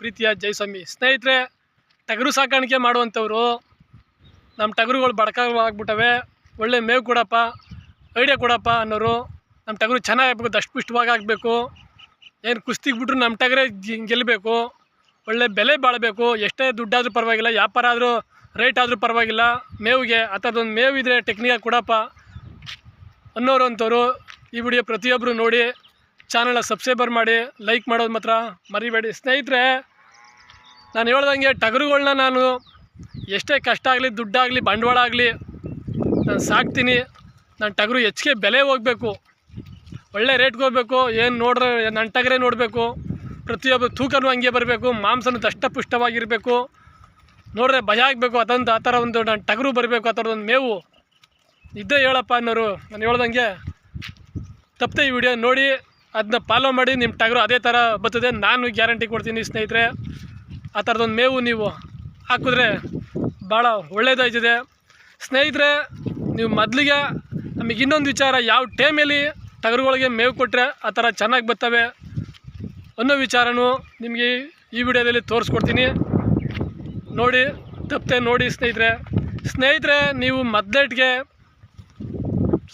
ಪ್ರೀತಿಯ ಜಯಸ್ವಾಮಿ. ಸ್ನೇಹಿತರೆ, ಟಗರು ಸಾಕಾಣಿಕೆ ಮಾಡುವಂಥವ್ರು, ನಮ್ಮ ಟಗರುಗಳು ಬಡ್ಕಾಗ್ಬಿಟ್ಟವೆ ಒಳ್ಳೆ ಮೇವು ಕೊಡಪ್ಪ, ಐಡಿಯಾ ಕೊಡಪ್ಪ ಅನ್ನೋರು ನಮ್ಮ ಟಗರು ಚೆನ್ನಾಗಾಗಬೇಕು ದಷ್ಟಪುಷ್ಟವಾಗಿ ಆಗಬೇಕು. ಏನು ಕುಸ್ತಿಗೆ ಬಿಟ್ರು ನಮ್ಮ ಟಗರೇ ಗೆಲ್ಲಬೇಕು. ಒಳ್ಳೆ ಬೆಲೆ ಬಾಳಬೇಕು. ಎಷ್ಟೇ ದುಡ್ಡಾದರೂ ಪರವಾಗಿಲ್ಲ, ವ್ಯಾಪಾರ ಆದರೂ ರೇಟ್ ಆದರೂ ಪರವಾಗಿಲ್ಲ. ಮೇವಿಗೆ ಆ ಥರದೊಂದು ಮೇವಿದ್ರೆ ಟೆಕ್ನಿಕಾಗಿ ಕೊಡಪ್ಪ ಅನ್ನೋರು ಅಂಥವ್ರು ಈ ವಿಡಿಯೋ ಪ್ರತಿಯೊಬ್ಬರು ನೋಡಿ. ಚಾನಲ್ನ ಸಬ್ಸ್ಕ್ರೈಬರ್ ಮಾಡಿ, ಲೈಕ್ ಮಾಡೋದು ಮಾತ್ರ ಮರಿಬೇಡಿ. ಸ್ನೇಹಿತರೆ, ನಾನು ಹೇಳ್ದಂಗೆ ಟಗರುಗಳನ್ನ ನಾನು ಎಷ್ಟೇ ಕಷ್ಟ ಆಗಲಿ, ದುಡ್ಡಾಗಲಿ, ಬಂಡವಾಳ ಆಗಲಿ ನಾನು ಸಾಕ್ತೀನಿ. ನನ್ನ ಟಗರು ಹೆಚ್ಚಿಗೆ ಬೆಲೆ ಹೋಗಬೇಕು. ಒಳ್ಳೆ ರೇಟ್ಗೆ ಹೋಗಬೇಕು. ಏನು ನೋಡ್ರೆ, ನನ್ನ ಟಗರೇ ನೋಡಬೇಕು. ಪ್ರತಿಯೊಬ್ಬರು ತೂಕನೂ ಹಂಗೆ ಬರಬೇಕು. ಮಾಂಸನೂ ದಷ್ಟಪುಷ್ಟವಾಗಿರಬೇಕು. ನೋಡಿದ್ರೆ ಭಯ ಆಗಬೇಕು. ಅದೊಂದು ಆ ಥರ ಒಂದು ನನ್ನ ಟಗರು ಬರಬೇಕು, ಆ ಥರದೊಂದು ಮೇವು. ಇದ್ದೇ ಹೇಳಪ್ಪ ಅನ್ನೋರು. ನಾನು ಹೇಳ್ದಂಗೆ ತಪ್ಪದೆ ಈ ವಿಡಿಯೋ ನೋಡಿ. ಅದನ್ನ ಫಾಲೋ ಮಾಡಿ ನಿಮ್ಮ ಟಗರು ಅದೇ ಥರ ಬರ್ತದೆ. ನಾನು ಗ್ಯಾರಂಟಿ ಕೊಡ್ತೀನಿ ಸ್ನೇಹಿತರೆ. ಆ ಥರದೊಂದು ಮೇವು ನೀವು ಹಾಕಿದ್ರೆ ಭಾಳ ಒಳ್ಳೆಯದಾಯ್ತಿದೆ ಸ್ನೇಹಿತರೆ, ನೀವು ಮೊದಲಿಗೆ ನಮಗೆ ಇನ್ನೊಂದು ವಿಚಾರ, ಯಾವ ಟೈಮಲ್ಲಿ ಟಗರುಗಳಿಗೆ ಮೇವು ಕೊಟ್ಟರೆ ಆ ಥರ ಚೆನ್ನಾಗಿ ಬರ್ತವೆ ಅನ್ನೋ ವಿಚಾರನೂ ನಿಮಗೆ ಈ ವಿಡಿಯೋದಲ್ಲಿ ತೋರಿಸ್ಕೊಡ್ತೀನಿ. ನೋಡಿ, ತಪ್ಪದೆ ನೋಡಿ ಸ್ನೇಹಿತರೆ. ಸ್ನೇಹಿತರೆ, ನೀವು ಮೊದಲೇಟ್ಗೆ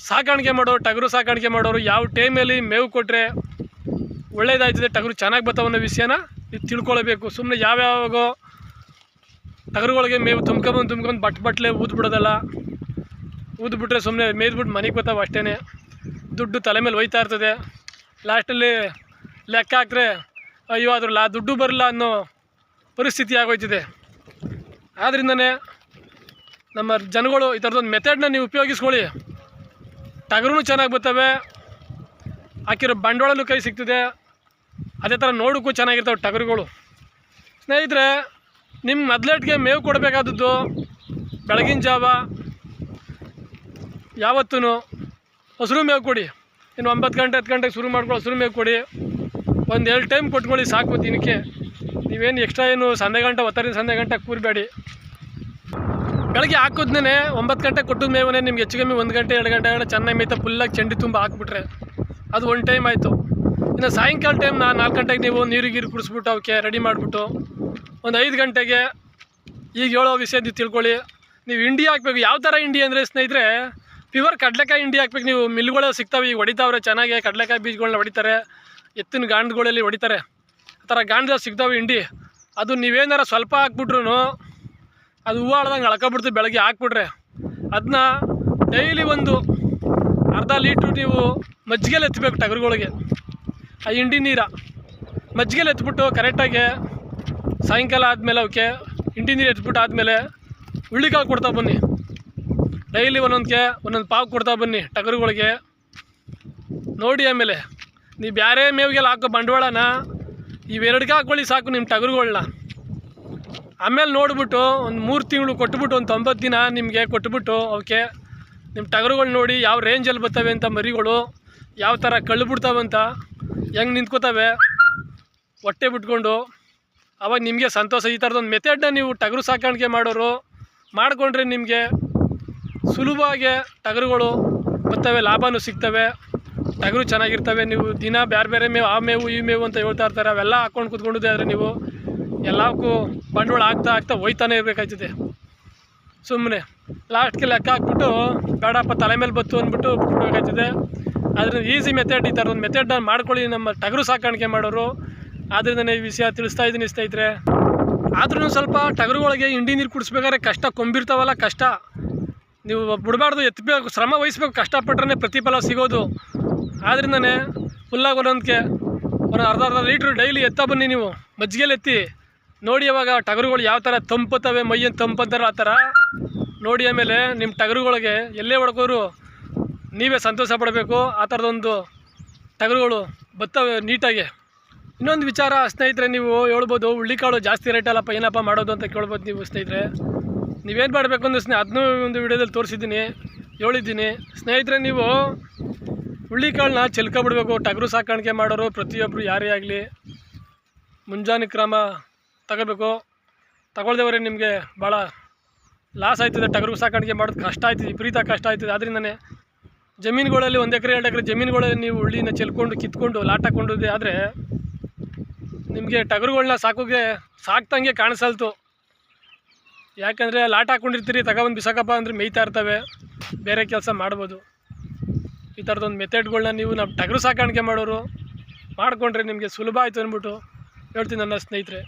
ಸಾಕಾಣಿಕೆ ಮಾಡೋರು, ಟಗರು ಸಾಕಾಣಿಕೆ ಮಾಡೋರು ಯಾವ ಟೈಮಲ್ಲಿ ಮೇವು ಕೊಟ್ಟರೆ ಒಳ್ಳೇದಾಯ್ತದೆ, ಟಗರು ಚೆನ್ನಾಗಿ ಬರ್ತಾವೆ ಅನ್ನೋ ವಿಷಯನ ನೀವು ತಿಳ್ಕೊಳ್ಬೇಕು. ಸುಮ್ಮನೆ ಯಾವ್ಯಾವಾಗೋ ಟಗರುಗಳಿಗೆ ಮೇವು ತುಂಬ್ಕೊಂಬಂದು ತುಂಬ್ಕೊಂಡು ಬಟ್ ಬಟ್ಲೆ ಊದ್ಬಿಡೋದಲ್ಲ ಊದ್ಬಿಟ್ರೆ ಸುಮ್ಮನೆ ಮೇಯ್ದ್ಬಿಟ್ಟು ಮನೆಗೆ ಬರ್ತಾವೆ ಅಷ್ಟೇ ದುಡ್ಡು ತಲೆ ಮೇಲೆ ಒಯ್ತಾ ಇರ್ತದೆ. ಲಾಸ್ಟಲ್ಲಿ ಲೆಕ್ಕ ಹಾಕ್ರೆ, ಅಯ್ಯೋ, ಅದ್ರಲ್ಲಿ ದುಡ್ಡು ಬರಲ್ಲ ಅನ್ನೋ ಪರಿಸ್ಥಿತಿ ಆಗೋಯ್ತಿದೆ. ಆದ್ದರಿಂದನೇ ನಮ್ಮ ಜನಗಳು ಈ ಥರದೊಂದು ಮೆಥಡ್ನ ನೀವು ಉಪಯೋಗಿಸ್ಕೊಳ್ಳಿ. ಟಗರೂ ಚೆನ್ನಾಗಿ ಬರ್ತವೆ. ಹಾಕಿರೋ ಬಂಡವಾಳನೂ ಕೈ ಸಿಗ್ತದೆ. ಅದೇ ಥರ ನೋಡೋಕ್ಕೂ ಚೆನ್ನಾಗಿರ್ತವೆ ಟಗರುಗಳು. ಸ್ನೇಹಿತರೆ ನಿಮ್ಮ ಮೊದ್ಲೇಟ್ಗೆ ಮೇವು ಕೊಡಬೇಕಾದದ್ದು ಬೆಳಗಿನ ಜಾವ ಯಾವತ್ತೂ ಹಸಿರು ಮೇವು ಕೊಡಿ. ಇನ್ನು ಒಂಬತ್ತು ಗಂಟೆ, ಹತ್ತು ಗಂಟೆಗೆ ಶುರು ಮಾಡ್ಕೊಳ್ಳಿ ಹಸಿರು ಮೇವು ಕೊಡಿ. ಒಂದು ಎರಡು ಟೈಮ್ ಕೊಟ್ಕೊಳ್ಳಿ ಸಾಕು ದಿನಕ್ಕೆ. ನೀವೇನು ಎಕ್ಸ್ಟ್ರಾ ಏನು ಸಂಧೆ ಗಂಟೆ ಒತ್ತರಿಂದ ಸಂಧೆ ಗಂಟೆ ಕೂರಬೇಡಿ. ಬೆಳಗ್ಗೆ ಹಾಕಿದ್ನೇ ಒಂಬತ್ತು ಗಂಟೆ ಕೊಟ್ಟಿದ ಮೇವನೇ ನಿಮ್ಗೆ ಹೆಚ್ಚು ಕಮ್ಮಿ ಒಂದು ಗಂಟೆ, ಎರಡು ಗಂಟೆ ಚೆನ್ನಾಗಿ ಮೇಯ್ತಾ ಫುಲ್ಲಾಗಿ ಚಂಡಿ ತುಂಬ ಹಾಕ್ಬಿಟ್ರೆ. ಅದು ಒಂದು ಟೈಮ್ ಆಯಿತು. ಇನ್ನು ಸಾಯಂಕಾಲ ಟೈಮ್ ನಾ ನಾಲ್ಕು ಗಂಟೆಗೆ ನೀವು ನೀರು, ಗೀರು ಕುಡಿಸ್ಬಿಟ್ಟು ಅವಕ್ಕೆ ರೆಡಿ ಮಾಡಿಬಿಟ್ಟು ಒಂದು ಐದು ಗಂಟೆಗೆ ಈಗ ಹೇಳೋ ವಿಷಯ ನೀವು ತಿಳ್ಕೊಳ್ಳಿ. ನೀವು ಇಂಡಿ ಹಾಕ್ಬೇಕು. ಯಾವ ಥರ ಇಂಡಿ ಅಂದರೆ ಸ್ನೇಹಿತರೆ ಪ್ಯೂರ್ ಕಡಲೆಕಾಯಿ ಇಂಡಿ ಹಾಕ್ಬೇಕು. ನೀವು ಮಿಲ್ಗಳು ಸಿಗ್ತಾವೆ, ಈಗ ಹೊಡಿತಾವ್ರೆ ಚೆನ್ನಾಗಿ. ಕಡಲೆಕಾಯಿ ಬೀಜಗಳನ್ನ ಹೊಡಿತಾರೆ. ಎತ್ತಿನ ಗಾಂಡ್ಗಳಲ್ಲಿ ಹೊಡಿತಾರೆ. ಆ ಥರ ಗಾಂಡ್ದ ಸಿಗ್ತಾವೆ ಇಂಡಿ ಅದು ನೀವೇನಾರ ಸ್ವಲ್ಪ ಹಾಕ್ಬಿಟ್ರು ಅದು ಹೂವು ಆಡ್ದಂಗೆ ಅಳ್ಕೊಬಿಡ್ತು ಬೆಳಗ್ಗೆ ಹಾಕ್ಬಿಟ್ರೆ. ಅದನ್ನ ಡೈಲಿ ಒಂದು ಅರ್ಧ ಲೀಟ್ರು ನೀವು ಮಜ್ಜಿಗೆಲಿ ಎತ್ತಬೇಕು ಟಗರುಗಳಿಗೆ. ಆ ಹಿಂಡಿ ನೀರ ಮಜ್ಜಿಗೆಲಿ ಎತ್ಬಿಟ್ಟು ಕರೆಕ್ಟಾಗಿ ಸಾಯಂಕಾಲ ಆದಮೇಲೆ ಅವಕ್ಕೆ ಹಿಂಡಿ ನೀರು ಎತ್ಬಿಟ್ಟು ಆದಮೇಲೆ ಹುಳ್ಳಿಕಾಳು ಕೊಡ್ತಾ ಬನ್ನಿ. ಡೈಲಿ ಒಂದೊಂದಕ್ಕೆ ಒಂದೊಂದು ಪಾವು ಕೊಡ್ತಾ ಬನ್ನಿ ಟಗರುಗಳಿಗೆ. ನೋಡಿ ಆಮೇಲೆ, ನೀವು ಬೇರೆ ಮೇವಿಗೆಲ್ಲ ಹಾಕೋ ಬಂಡವಾಳನ ಇವೆರಡ್ಗೆ ಹಾಕೊಳ್ಳಿ ಸಾಕು ನಿಮ್ಮ ಟಗರುಗಳನ್ನ ಆಮೇಲೆ ನೋಡ್ಬಿಟ್ಟು ಒಂದು ಮೂರು ತಿಂಗಳು ಕೊಟ್ಬಿಟ್ಟು ಒಂದು ತೊಂಬತ್ತು ದಿನ ನಿಮಗೆ ಕೊಟ್ಬಿಟ್ಟು ಅವಕ್ಕೆ ನಿಮ್ಮ ಟಗರುಗಳು ನೋಡಿ ಯಾವ ರೇಂಜಲ್ಲಿ ಬರ್ತವೆ ಅಂತ ಮರಿಗಳು, ಯಾವ ಥರ ಕಳ್ಳು ಬಿಡ್ತಾವಂತ ಹೆಂಗೆ ನಿಂತ್ಕೋತವೆ, ಹೊಟ್ಟೆ ಬಿಟ್ಕೊಂಡು, ಅವಾಗ ನಿಮಗೆ ಸಂತೋಷ. ಈ ಥರದೊಂದು ಮೆಥಡ್ನ ನೀವು ಟಗರು ಸಾಕಾಣಿಕೆ ಮಾಡೋರು, ಮಾಡಿಕೊಂಡ್ರೆ ನಿಮಗೆ ಸುಲಭವಾಗಿ ಟಗರುಗಳು ಬರ್ತವೆ, ಲಾಭನೂ ಸಿಗ್ತವೆ, ಟಗರು ಚೆನ್ನಾಗಿರ್ತವೆ. ನೀವು ದಿನ ಬೇರೆ ಬೇರೆ ಮೇವು, ಆ ಮೇವು, ಈ ಮೇವು ಅಂತ ಹೇಳ್ತಾ ಇರ್ತಾರೆ, ಅವೆಲ್ಲ ಹಾಕ್ಕೊಂಡು ಕೂತ್ಕೊಂಡಿದ್ದೆ ಆದರೆ ನೀವು ಎಲ್ಲಕ್ಕೂ ಬಂಡವಾಳ ಆಗ್ತಾ ಆಗ್ತಾ ಹೋಯ್ತಾನೆ ಇರಬೇಕಾಯ್ತದೆ. ಸುಮ್ಮನೆ ಲಾಸ್ಟ್ಗೆ ಲೆಕ್ಕ ಹಾಕ್ಬಿಟ್ಟು ಬೇಡಪ್ಪ ತಲೆ ಮೇಲೆ ಬತ್ತು ಅಂದ್ಬಿಟ್ಟು ಬಿಟ್ಬಿಡ್ಬೇಕಾಯ್ತದೆ. ಅದರಿಂದ ಈಸಿ ಮೆಥಡ್ ಈ ಥರದೊಂದು ಮೆಥಡ್ನ ಮಾಡ್ಕೊಳ್ಳಿ, ನಮ್ಮ ಟಗರು ಸಾಕಾಣಿಕೆ ಮಾಡೋರು. ಆದ್ದರಿಂದ ಈ ವಿಷಯ ತಿಳಿಸ್ತಾ ಇದ್ದೀನಿ ಸ್ನೇಹಿತರೆ. ಆದ್ರೂ ಸ್ವಲ್ಪ ಟಗರುಗಳಿಗೆ ಹಿಂಡಿ ನೀರು ಕುಡಿಸ್ಬೇಕಾದ್ರೆ ಕಷ್ಟ ಕೊಂಬಿರ್ತಾವಲ್ಲ ಕಷ್ಟ. ನೀವು ಬಿಡಬಾರ್ದು ಎತ್ತಬೇಕು ಶ್ರಮ ವಹಿಸ್ಬೇಕು ಕಷ್ಟಪಟ್ರೆ ಪ್ರತಿಫಲ ಸಿಗೋದು. ಆದ್ರಿಂದನೇ ಫುಲ್ಲಾಗಿ ಒಂದೊಂದಕ್ಕೆ ಒಂದು ಅರ್ಧ ಅರ್ಧ ಲೀಟ್ರ್ ಡೈಲಿ ಎತ್ತ ಬನ್ನಿ ನೀವು. ಮಜ್ಜಿಗೆಲಿ ಎತ್ತಿ. ನೋಡಿ ಅವಾಗ ಟಗರುಗಳು ಯಾವ ಥರ ತಂಪತ್ತವೆ ಮೈಯನ್ನು ತಂಪಂತಾರೋ ಆ ಥರ ನೋಡಿ ಆಮೇಲೆ ನಿಮ್ಮ ಟಗರುಗಳಿಗೆ ಎಲ್ಲೇ ಹೊಡ್ಕೋರು ನೀವೇ ಸಂತೋಷ ಪಡಬೇಕು. ಆ ಥರದೊಂದು ಟಗರುಗಳು ಬರ್ತವೆ ನೀಟಾಗಿ. ಇನ್ನೊಂದು ವಿಚಾರ, ಸ್ನೇಹಿತರೆ, ನೀವು ಹೇಳ್ಬೋದು, ಹುಳ್ಳಿಕಾಳು ಜಾಸ್ತಿ ರೇಟ್ ಅಲ್ಲಪ್ಪ, ಏನಪ್ಪ ಮಾಡೋದು ಅಂತ ಕೇಳ್ಬೋದು ನೀವು, ಸ್ನೇಹಿತರೆ. ನೀವೇನು ಮಾಡಬೇಕು ಅಂದ್ರೆ ಸ್ನೇಹ ಅದನ್ನೂ ಒಂದು ವಿಡಿಯೋದಲ್ಲಿ ತೋರಿಸಿದ್ದೀನಿ, ಹೇಳಿದ್ದೀನಿ. ಸ್ನೇಹಿತರೆ, ನೀವು ಹುಳ್ಳಿಕಾಳನ್ನ ಚೆಲ್ಕೊಬಿಡ್ಬೇಕು ಟಗರು ಸಾಕಾಣಿಕೆ ಮಾಡೋರು ಪ್ರತಿಯೊಬ್ಬರು ಯಾರೇ ಆಗಲಿ. ಮುಂಜಾನೆ ಕ್ರಮ ತಗೋಬೇಕು. ತಗೊಳ್ದೇವ್ರೆ ನಿಮಗೆ ಭಾಳ ಲಾಸ್ ಆಯ್ತದೆ. ಟಗರು ಸಾಕಾಣಿಕೆ ಮಾಡೋದು ಕಷ್ಟ ಆಯ್ತದೆ, ವಿಪರೀತ ಕಷ್ಟ ಆಯ್ತದೆ. ಅದರಿಂದನೇ ಜಮೀನುಗಳಲ್ಲಿ ಒಂದು ಎಕರೆ, ಎರಡು ಎಕರೆ ಜಮೀನುಗಳಲ್ಲಿ ನೀವು ಹುಳ್ಳಿನ ಚೆಲ್ಕೊಂಡು, ಕಿತ್ಕೊಂಡು, ಲಾಟ್ ಹಾಕ್ಕೊಂಡಿದ್ದೆ ಆದರೆ ನಿಮಗೆ ಟಗರುಗಳನ್ನ ಸಾಕೋಗೆ ಸಾಕ್ತಂಗೆ ಕಾಣಿಸಲ್ತು. ಯಾಕಂದರೆ ಲಾಟ್ ಹಾಕ್ಕೊಂಡಿರ್ತೀರಿ ತಗೊಬಂದು ಬಿಸಾಕಪ್ಪ ಅಂದರೆ ಮೇಯ್ತಾ ಇರ್ತವೆ. ಬೇರೆ ಕೆಲಸ ಮಾಡ್ಬೋದು. ಈ ಥರದೊಂದು ಮೆಥಡ್ಗಳನ್ನ ನೀವು ನಮ್ಮ ಟಗರು ಸಾಕಾಣಿಕೆ ಮಾಡೋರು ಮಾಡಿಕೊಂಡ್ರೆ ನಿಮಗೆ ಸುಲಭ ಆಯಿತು ಅಂದ್ಬಿಟ್ಟು ಹೇಳ್ತೀನಿ ನನ್ನ ಸ್ನೇಹಿತರೆ.